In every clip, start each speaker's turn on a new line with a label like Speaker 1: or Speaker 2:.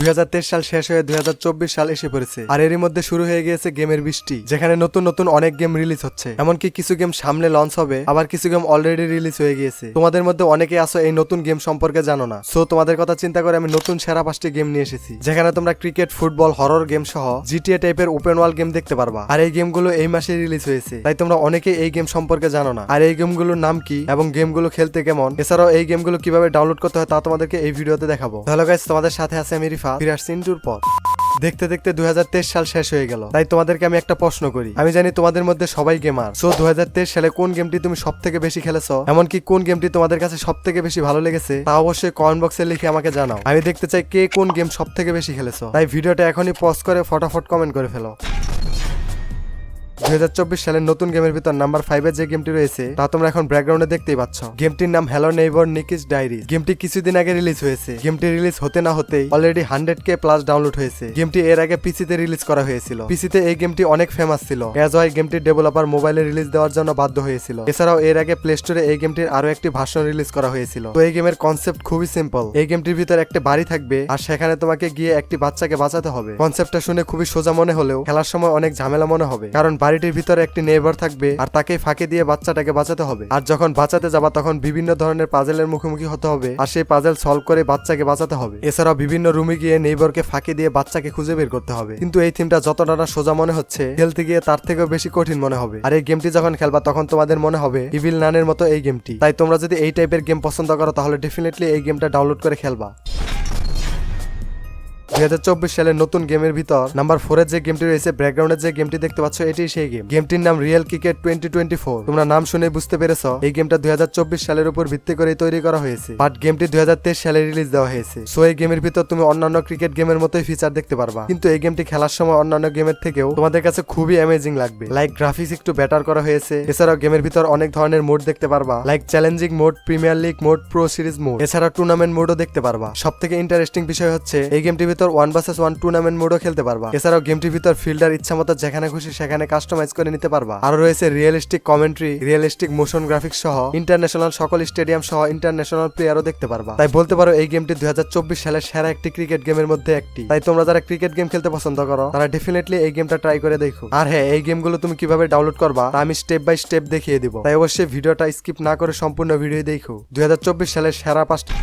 Speaker 1: দুই হাজার তেইশ সাল শেষ হয়ে দুই হাজার চব্বিশ সাল এসে পড়েছে। আর এরই মধ্যে শুরু হয়ে গিয়েছে গেমের বৃষ্টি, যেখানে নতুন নতুন অনেক গেম রিলিজ হচ্ছে। এমনকি কিছু গেম সামনে লঞ্চ হবে, আবার কিছু গেম অলরেডি রিলিজ হয়ে গিয়েছে। তোমাদের মধ্যে অনেকে আসো এই নতুন গেম সম্পর্কে জানো না। সো তোমাদের কথা চিন্তা করে আমি নতুন সেরা পাঁচটি গেম নিয়ে এসেছি, যেখানে তোমরা ক্রিকেট ফুটবল হরর গেম সহ জিটিএ টাইপের ওপেন ওয়াল গেম দেখতে পারবা। আর এই গেমগুলো এই মাসে রিলিজ হয়েছে, তাই তোমরা অনেকে এই গেম সম্পর্কে জানো না। আর এই গেমগুলোর নাম কি এবং গেমগুলো খেলতে কেমন, এছাড়াও এই গেমগুলো কীভাবে ডাউনলোড করতে হয় তা তোমাদেরকে এই ভিডিওতে দেখাবো। হ্যালো গাইস তোমাদের সাথে আছে আমি রিফা ফিরে ফিরাস ইন্টুর পর দেখতে দেখতে দুই সাল শেষ হয়ে গেল। তাই তোমাদেরকে আমি একটা প্রশ্ন করি। আমি জানি তোমাদের মধ্যে সবাই গেমার সো দুহাজার তেইশ সালে কোন গেমটি তুমি সব থেকে বেশি খেলেছো? এমনকি কোন গেমটি তোমাদের কাছে সব থেকে বেশি ভালো লেগেছে? তা অবশ্যই কমেন্ট বক্সে লিখে আমাকে জানাও। আমি দেখতে চাই কে কোন গেম সব থেকে বেশি খেলেছো। তাই ভিডিওটা এখনই পজ করে ফটাফট কমেন্ট করে ফেলো। দুই সালের নতুন গেমের ভিতর নাম্বার ফাইভের যে গেমটি রয়েছে, তা তোমরা এখন ব্যাকগ্রাউন্ডে দেখতেই পাচ্ছ। গেমটির নাম হ্যালো নেইবর নিকিস ডায়েরি গেমটি কিছুদিন আগে রিলিজ হয়েছে। গেমটি রিলিজ হতে না হতেই already hundred K plus download হয়েছে। গেমটি এর আগে পিসিতে রিলিজ করা হয়েছিল। পিসিতে এই গেমটি অনেক ফেমাস ছিল। এজ ওয়াই গেমটির ডেভেলপার মোবাইলে রিলিজ দেওয়ার জন্য বাধ্য হয়েছিল। এছাড়াও এর আগে প্লে স্টোরে এই গেমটির আরও একটি ভার্সন রিলিজ করা হয়েছিল। তো এই গেমের কনসেপ্ট খুবই সিম্পল এই গেমটির ভিতর একটা বাড়ি থাকবে, আর সেখানে তোমাকে গিয়ে একটি বাচ্চাকে বাঁচাতে হবে। কনসেপ্টটা শুনে খুবই সোজা মনে হলেও খেলার সময় অনেক ঝামেলা মনে হবে। কারণ বাড়িটির ভিতরে একটি নেইবার থাকবে আর তাকে ফাঁকে দিয়ে বাচ্চাটাকে বাঁচাতে হবে। আর যখন বাঁচাতে যাবা, তখন বিভিন্ন ধরনের পাজেলের মুখোমুখি হতে হবে আর সেই পাজেল সলভ করে বাচ্চাকে বাঁচাতে হবে। এছাড়াও বিভিন্ন রুমে গিয়ে নেইবরকে ফাঁকে দিয়ে বাচ্চাকে খুঁজে বের করতে হবে। কিন্তু এই থিমটা যতটা না সোজা মনে হচ্ছে, খেলতে গিয়ে তার থেকেও বেশি কঠিন মনে হবে। আর এই গেমটি যখন খেলবা, তখন তোমাদের মনে হবে ইভিল নানের মতো এই গেমটি তাই তোমরা যদি এই টাইপের গেম পছন্দ করো, তাহলে ডেফিনেটলি এই গেমটা ডাউনলোড করে খেলবা। দুই হাজার চব্বিশ সালের নতুন গেমের ভিতর নাম্বার ফোরের যে গেমটি রয়েছে ব্যাকগ্রাউন্ডের যে গেমটি দেখতে পাচ্ছ এটি সেই গেম গেমটির নাম real cricket twenty twenty four তোমরা নাম শুনে বুঝতে পেরেছ, এই গেমটা দুই হাজার চব্বিশ সালের উপর ভিত্তি করে তৈরি করা হয়েছে। বাট গেমটি দুই হাজার তেইশ সালে রিলিজ দেওয়া হয়েছে। সো এই গেমের ভিতর তুমি অন্যান্য ক্রিকেট গেমের মতোই ফিচার দেখতে পারবা। কিন্তু এই গেমটি খেলার সময় অন্যান্য গেমের থেকেও তোমাদের কাছে খুবই অ্যামেজিং লাগবে। লাইক গ্রাফিক্স একটু বেটার করা হয়েছে। এছাড়াও গেমের ভিতর অনেক ধরনের মোড দেখতে পারবা। Like challenging mode premier league mode pro series mode এছাড়া টুর্নামেন্ট মোডও দেখতে পারবা। সব থেকে ইন্টারেস্টিং বিষয় হচ্ছে, এই গেমটির ভিতর ওয়ান ভার্সেস ওয়ান টুর্নামেন্ট মোডও খেলতে পারবা। এছাড়াও গেমটির ভিতর ফিল্ডার ইচ্ছা মতো যেখানে খুশি সেখানে কাস্টমাইজ করে নিতে পারবা। আরও রয়েছে realistic commentary realistic motion graphics সহ ইন্টারন্যাশনাল সকল স্টেডিয়াম সহ ইন্টারন্যাশনাল প্লেয়ারও দেখতে পারবা। তাই বলতে পারো এই গেমটি দুই সালের সেরা একটি ক্রিকেট গেমের মধ্যে একটি। তাই তোমরা যারা ক্রিকেট গেম খেলতে পছন্দ করো, তারা ডেফিনেটলি এই গেমটা ট্রাই করে দেখো। আর হ্যাঁ এই গেমগুলো তুমি কীভাবে ডাউনলোড করবা, তা আমি স্টেপ বাই স্টেপ দেখিয়ে দিব। তাই অবশ্যই ভিডিওটা স্কিপ না করে সম্পূর্ণ ভিডিও দেখো। দুই হাজার চব্বিশ সালের সেরা পাঁচটা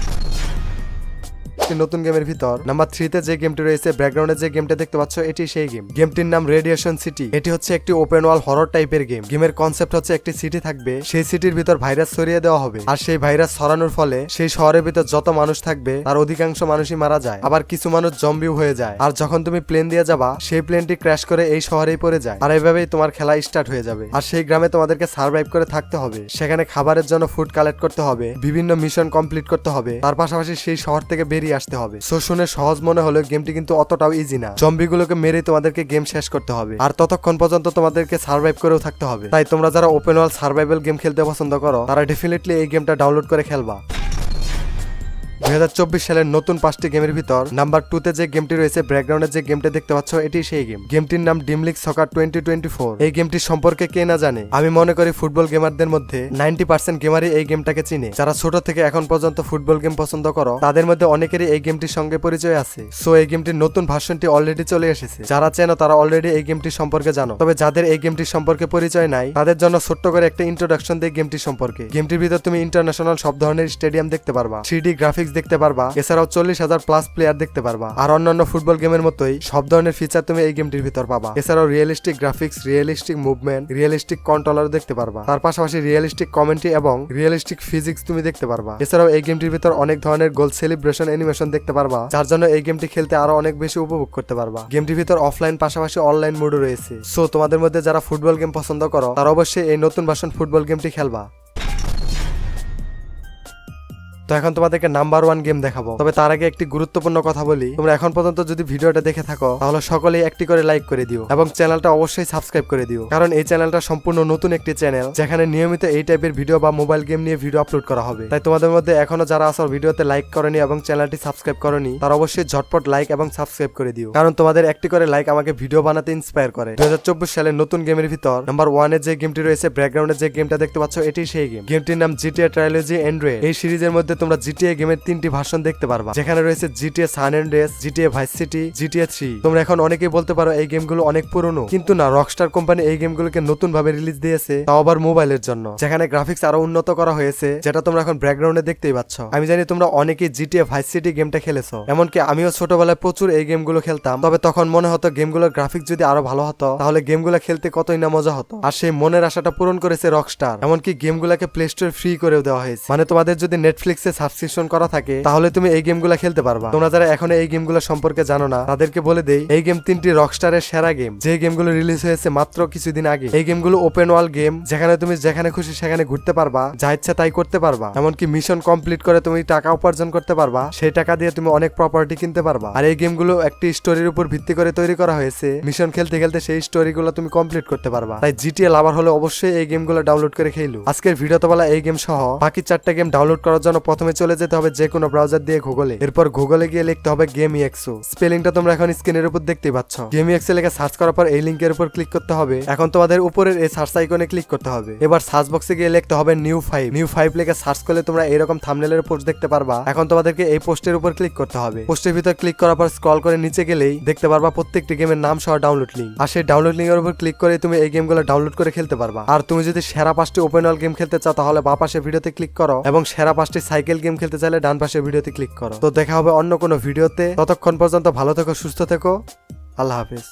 Speaker 1: একটি নতুন গেমের ভিতর। নাম্বার থ্রিতে যে গেমটি রয়েছে ব্যাকগ্রাউন্ডে যে গেমটা দেখতে পাচ্ছ, এটি সেই গেম। গেমটির নাম রেডিয়েশন সিটি এটি হচ্ছে একটি ওপেন ওয়াল হরর টাইপের গেম গেমের কনসেপ্ট হচ্ছে একটি সিটি থাকবে, সেই সিটির ভিতর ভাইরাস ছড়িয়ে দেওয়া হবে। আর সেই ভাইরাস ছড়ানোর ফলে সেই শহরের ভিতর যত মানুষ থাকবে, তার অধিকাংশ মানুষই মারা যায়। আবার কিছু মানুষ জম্বিও হয়ে যায়। আর যখন তুমি প্লেন দিয়ে যাবা, সেই প্লেনটি ক্র্যাশ করে এই শহরেই পড়ে যায়। আর এইভাবেই তোমার খেলা স্টার্ট হয়ে যাবে। আর সেই গ্রামে তোমাদেরকে সার্ভাইভ করে থাকতে হবে। সেখানে খাবারের জন্য ফুড কালেক্ট করতে হবে, বিভিন্ন মিশন কমপ্লিট করতে হবে। তার পাশাপাশি সেই শহর থেকে বেরিয়ে আসতে হবে। সো শুনে সহজ মনে হলেও গেমটি কিন্তু অতটাও ইজি না। জম্বিগুলোকে মেরে তোমাদেরকে গেম শেষ করতে হবে। আর ততক্ষণ পর্যন্ত তোমাদেরকে সার্ভাইভ করেও থাকতে হবে। তাই তোমরা যারা ওপেন ওয়ার্ল্ড সার্ভাইভাল গেম খেলতে পছন্দ করো, তারা ডেফিনেটলি এই গেমটা ডাউনলোড করে খেলবা। দু হাজার চব্বিশ সালের নতুন পাঁচটি গেমের ভিতর নাম্বার টু তে যে গেমটি রয়েছে ব্যাকগ্রাউন্ডে যে গেমটা দেখতে পাচ্ছ এটি সেই গেম। গেমটির নাম dream league soccer twenty twenty four এই গেমটি সম্পর্কে কে না জানে? আমি মনে করি ফুটবল গেমারদের মধ্যে নাইনটি পার্সেন্ট গেমারই এই গেমটাকে চিনে। যারা ছোট থেকে এখন পর্যন্ত ফুটবল গেম পছন্দ করো, তাদের মধ্যে অনেকেরই এই গেমটির সঙ্গে পরিচয় আছে। সো এই গেমটির নতুন ভার্সনটি অলরেডি চলে এসেছে। যারা চেনো, তারা অলরেডি এই গেমটি সম্পর্কে জানো। তবে যাদের এই গেমটি সম্পর্কে পরিচয় নাই, তাদের জন্য ছোট্ট করে একটা ইন্ট্রোডাকশন দেয় গেমটি সম্পর্কে। গেমটির ভিতর তুমি ইন্টারন্যাশনাল সব ধরনের স্টেডিয়াম দেখতে পারবা। থ্রি গ্রাফিক্স দেখতে পারবা। এছাড়াও চল্লিশ হাজার প্লাস প্লেয়ার দেখতে পারবা। আর অন্যান্য ফুটবল গেমের মতোই সব ধরনের ফিচার তুমি এই গেমটির ভিতর পাবা। এছাড়াও realistic graphics realistic movement realistic controller দেখতে পারবা। তার পাশাপাশি রিয়েলিস্টিক কমেন্ট্রি এবং রিয়েলিস্টিক ফিজিক্স তুমি দেখতে পারবা। এছাড়াও এই গেমটির ভিতর অনেক ধরনের গোল সেলিব্রেশন অ্যানিমেশন দেখতে পারবা, যার জন্য এই গেমটি খেলতে আরও অনেক বেশি উপভোগ করতে পারবা। গেমটির ভিতর অফলাইন পাশাপাশি অনলাইন মোডও রয়েছে। সো তোমাদের মধ্যে যারা ফুটবল গেম পছন্দ করো, তারা অবশ্যই এই নতুন ভার্সন ফুটবল গেমটি খেলবা। তো এখন তোমাদেরকে নাম্বার ওয়ান গেম দেখাবো। তবে তার আগে একটি গুরুত্বপূর্ণ কথা বলি। তোমরা এখন পর্যন্ত যদি ভিডিওটা দেখে থাকো, তাহলে সকলেই একটি করে লাইক করে দিও এবং চ্যানেলটা অবশ্যই সাবস্ক্রাইব করে দিও। কারণ এই চ্যানেলটা সম্পূর্ণ নতুন একটি চ্যানেল, যেখানে নিয়মিত এই টাইপের ভিডিও বা মোবাইল গেম নিয়ে ভিডিও আপলোড করা হবে। তাই তোমাদের মধ্যে এখনও যারা আসার ভিডিওতে লাইক করেনি এবং চ্যানেলটি সাবস্ক্রাইব করনি, তারা অবশ্যই ঝটপট লাইক এবং সাবস্ক্রাইব করে দিও। কারণ তোমাদের একটি করে লাইক আমাকে ভিডিও বানাতে ইন্সপায়ার করে। দুই সালের নতুন গেমের ভিতর নাম্বার ওয়ানের যে গেমটি রয়েছে ব্যাকগ্রাউন্ডে যে গেমটা দেখতে পাচ্ছ, এটি সেই গেম গেমটির নাম জিটিএ ট্রায়োলজি এন্ড্রয়েড এই সিরিজের মধ্যে তোমরা জিটিএ গেমের তিনটি ভার্সন দেখতে পারবা। যেখানে রয়েছে GTA San Andreas GTA Vice City GTA three তোমরা এখন অনেকেই বলতে পারো এই গেমগুলো অনেক পুরনো। কিন্তু না রকস্টার কোম্পানি এই গেমগুলোকে নতুন ভাবে রিলিজ দিয়েছে, তাও আবার মোবাইলের জন্য। যেখানে গ্রাফিক্স আরও উন্নত করা হয়েছে, যেটা তোমরা এখন ব্যাকগ্রাউন্ডে দেখতেই পাচ্ছ। আমি জানি তোমরা অনেকেই জিটিএ ভাইস সিটি গেমটা খেলেছো। এমনকি আমিও ছোটবেলায় প্রচুর এই গেমগুলো খেলতাম। তবে তখন মনে হতো গেমগুলোর গ্রাফিক্স যদি আরও ভালো হতো, তাহলে গেমগুলো খেলতে কতই না মজা হতো। আর সেই মনের আশাটা পূরণ করেছে রকস্টার এমনকি গেমগুলোকে প্লে স্টোর ফ্রি করেও দেওয়া হয়েছে। মানে তোমাদের যদি নেটফ্লিক্সে সাবস্ক্রিপশন করা থাকে, তাহলে তুমি এই গেমগুলো খেলতে পারবা। তোমরা যারা এখনও এই গেমগুলো সম্পর্কে জানো না, তাদেরকে বলে দেই, এই গেম তিনটি রকস্টারের সেরা গেম যে গেমগুলো রিলিজ হয়েছে মাত্র কিছুদিন আগে, এই গেমগুলো ওপেন ওয়াল গেম যেখানে তুমি যেখানে খুশি সেখানে ঘুরতে পারবা, যা ইচ্ছা তাই করতে পারবা। এমনকি মিশন কমপ্লিট করে তুমি টাকা উপার্জন করতে পারবা, সেই টাকা দিয়ে তুমি অনেক প্রপার্টি কিনতে পারবা। আর এই গেমগুলো একটি স্টোরির উপর ভিত্তি করে তৈরি করা হয়েছে মিশন খেলতে খেলতে সেই স্টোরিগুলো তুমি কমপ্লিট করতে পারবা। তাই জিটিএ লাভার হলে অবশ্যই এই গেমগুলো ডাউনলোড করে খেলো আজকের ভিডিওতে বলা এই গেম সহ, বাকি চারটা গেম ডাউনলোড করার জন্য প্রথমে চলে যেতে হবে যে কোনো ব্রাউজার দিয়ে গুগলে এরপর গুগলে গিয়ে লিখতে হবে গেম ইএক্সও স্পেলিংটা তোমরা এখন স্ক্রিনের উপর দেখতেই পাচ্ছ। গেম ইএক্সে লেখা সার্চ করার পর এই লিঙ্কের উপর ক্লিক করতে হবে। এখন তোমাদের উপরের এই সার্চ আইকনে ক্লিক করতে হবে। এবার সার্চ বক্সে গিয়ে লিখতে হবে নিউ ফাইভ নিউ ফাইভ লিখে সার্চ করলে তোমরা এরকম থামনেলের পোস্ট দেখতে পারবা। এখন তোমাদেরকে এই পোস্টের উপর ক্লিক করতে হবে। পোস্টের ভিতর ক্লিক করার পর স্ক্রল করে নিচে গেলেই দেখতে পারবা প্রত্যেকটি গেমের নাম সহ ডাউনলোড লিঙ্ক আর সেই ডাউনলোড লিঙ্কের উপর ক্লিক করে তুমি এই গেমগুলো ডাউনলোড করে খেলতে পারবা। আর তুমি যদি সেরা পাঁচটি ওপেন ওয়াল গেম খেলতে চাও, তাহলে বা পাশে ভিডিওতে ক্লিক করো এবং সেরা পাঁচটি সাইকেল গেম খেলতে চাইলে ডান পাশে ভিডিওতে ক্লিক করো। তো দেখা হবে অন্য কোনো ভিডিওতে। ততক্ষণ পর্যন্ত ভালো থেকো, সুস্থ থেকো। আল্লাহ হাফিজ।